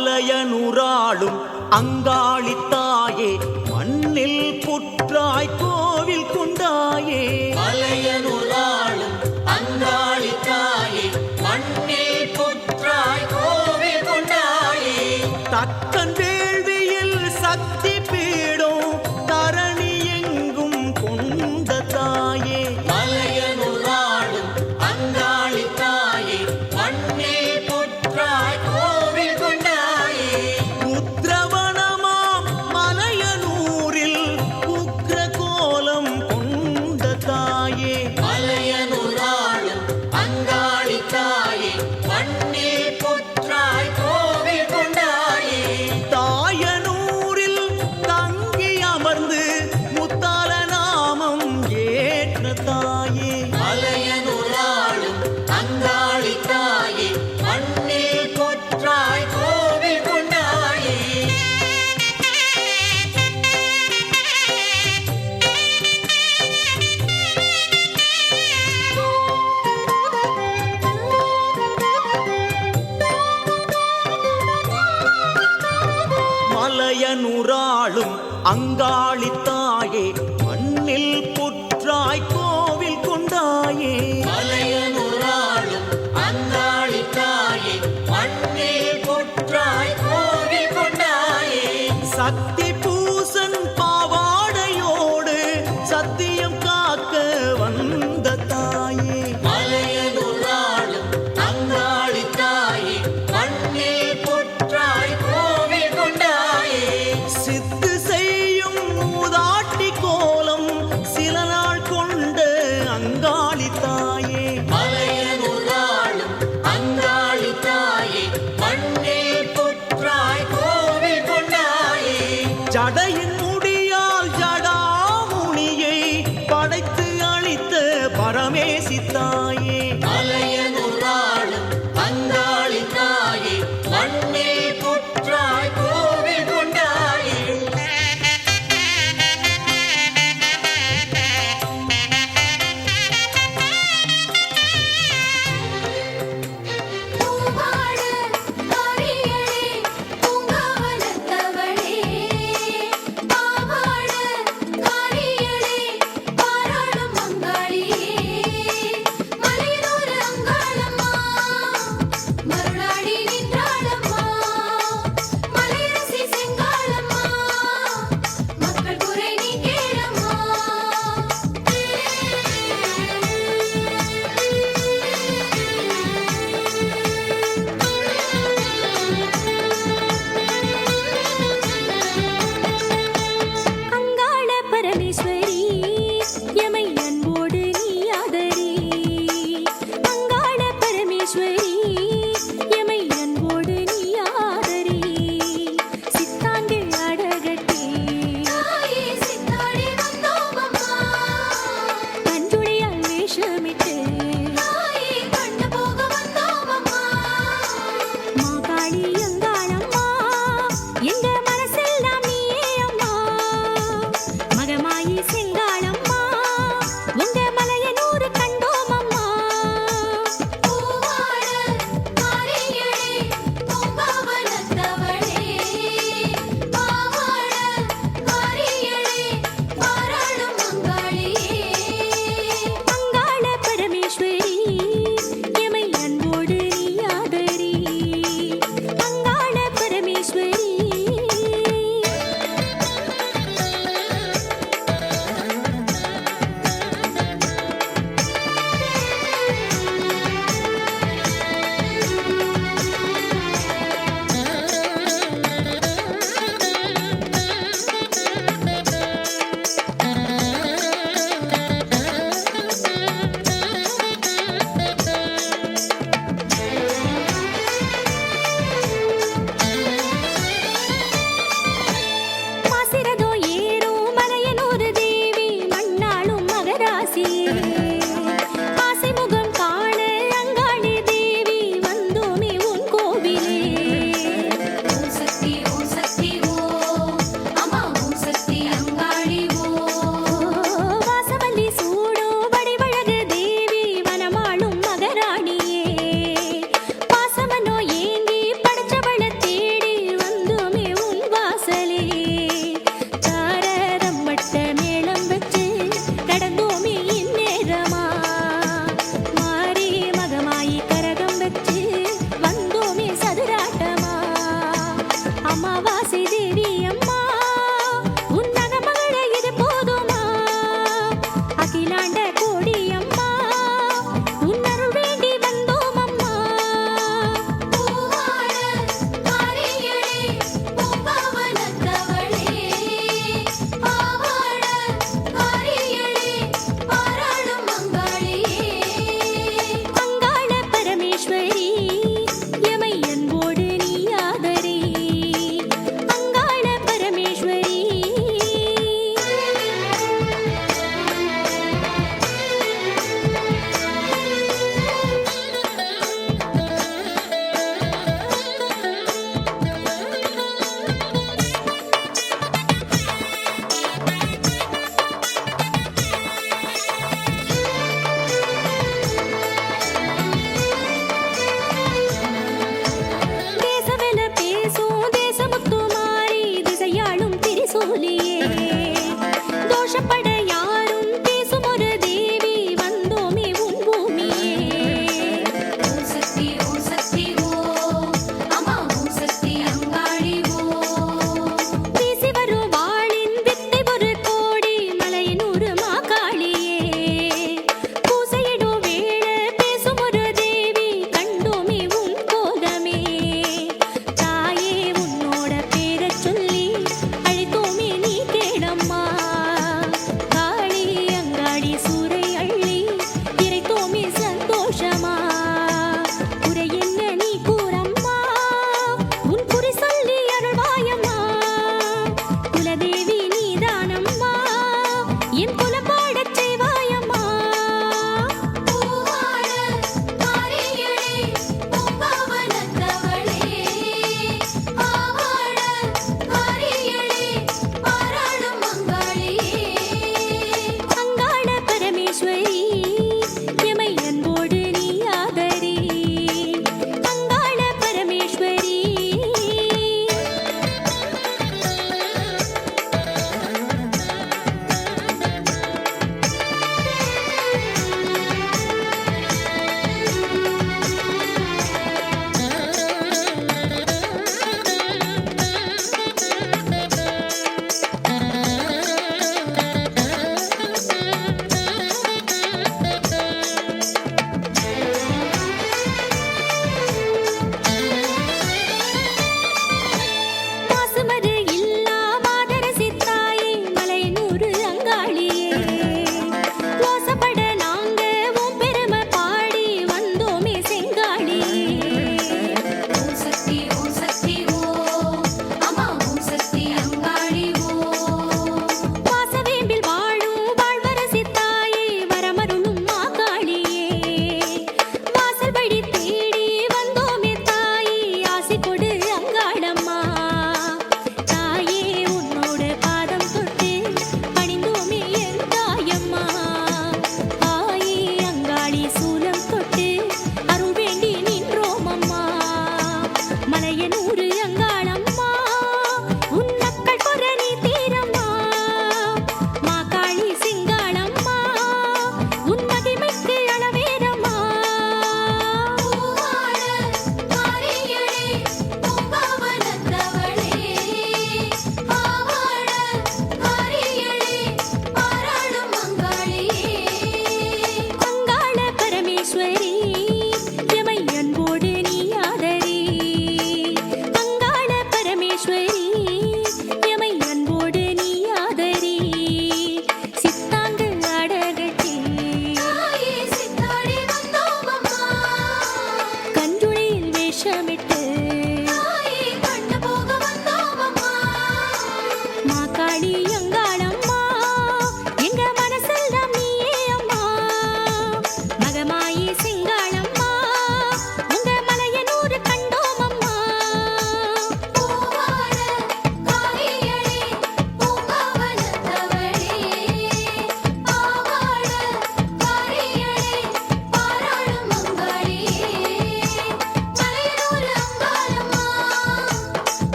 ஆலயனுராளும் அங்காளித்தான் ti.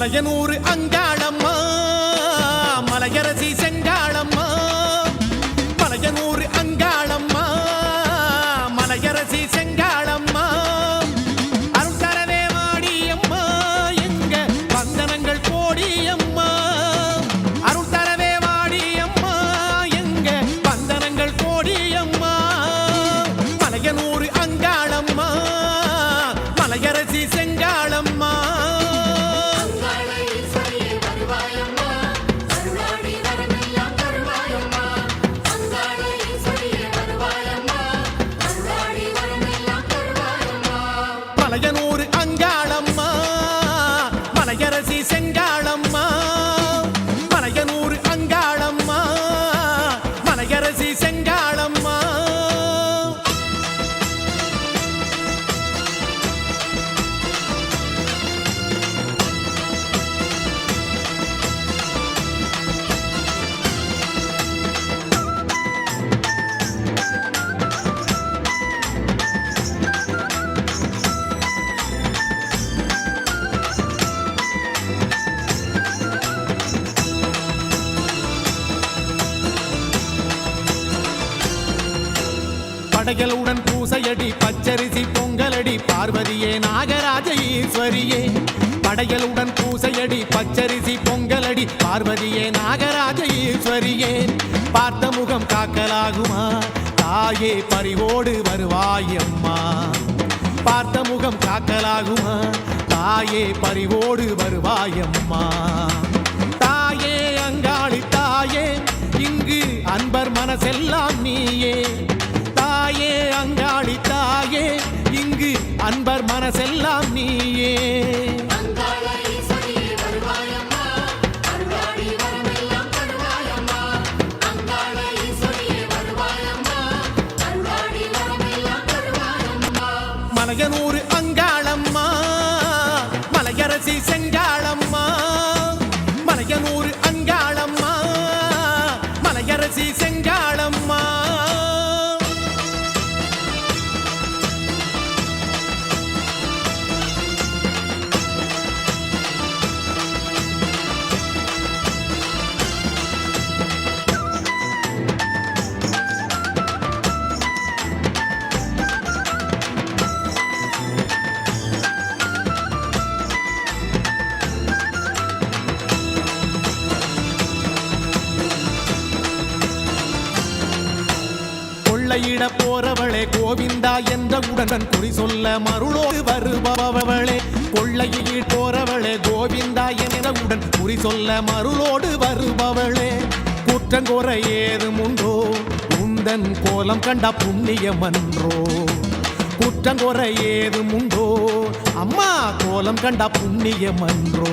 Malayanur அங்கு பூசையடி பச்சரிசி பொங்கலடி பார்வதியே நாகராஜ ஈஸ்வரியே. பார்த்த முகம் காக்கலாகுமா? தாயே பறிவோடு வருவாயம்மா. பார்த்த முகம் காக்கலாகுமா? தாயே பறிவோடு வருவாயம்மா. தாயே அங்காளி தாயே இங்கு அன்பர் மனசெல்லாம் நீயே. தாயே அங்காளி தாயே இங்கு அன்பர் மனசெல்லாம் நீயே. சமயனூறு அங்க என்ற குறி சொல்ல மருளோடு வருபவளே கொள்ளையில் போறவளே கோவிந்தா என்ற குறி சொல்ல மருளோடு வருபவளே. குற்றங்குறை ஏதும் உண்டோ? உந்தன் கோலம் கண்ட புண்ணியமன்றோ குற்றங்குறை ஏதும் உண்டோ? அம்மா கோலம் கண்ட புண்ணியமன்றோ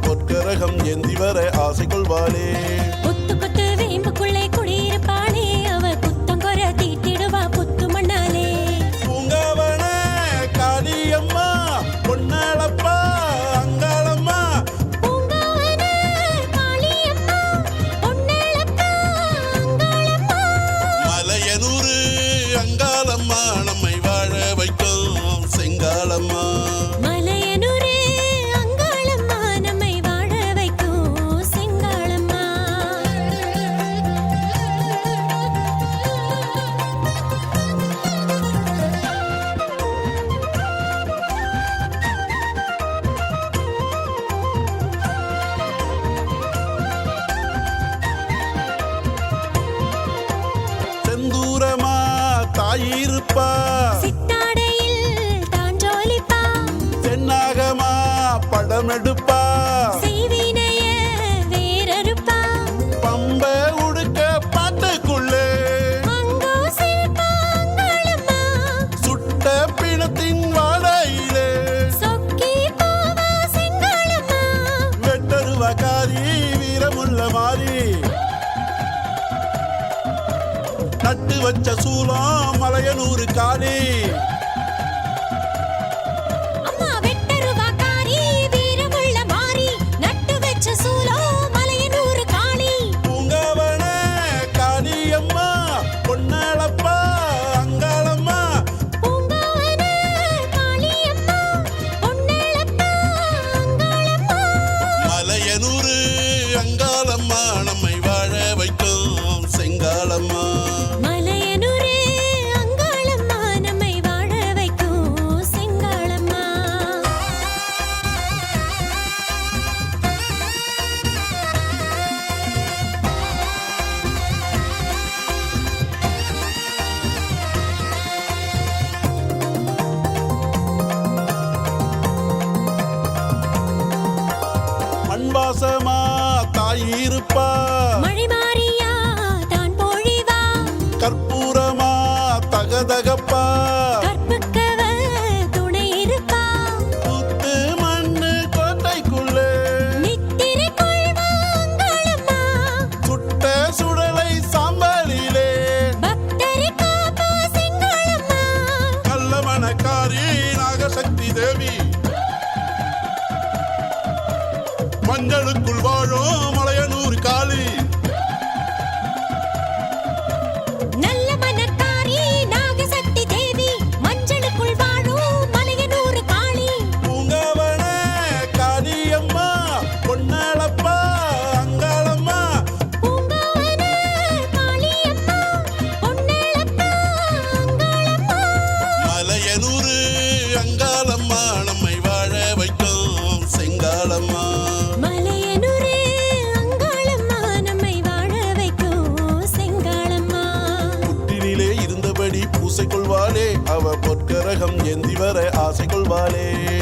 பொற்கரகம் ஏந்தி வர ஆசை கொள்வாளே வச்ச சூளம் மலையனூர் காளி. vale.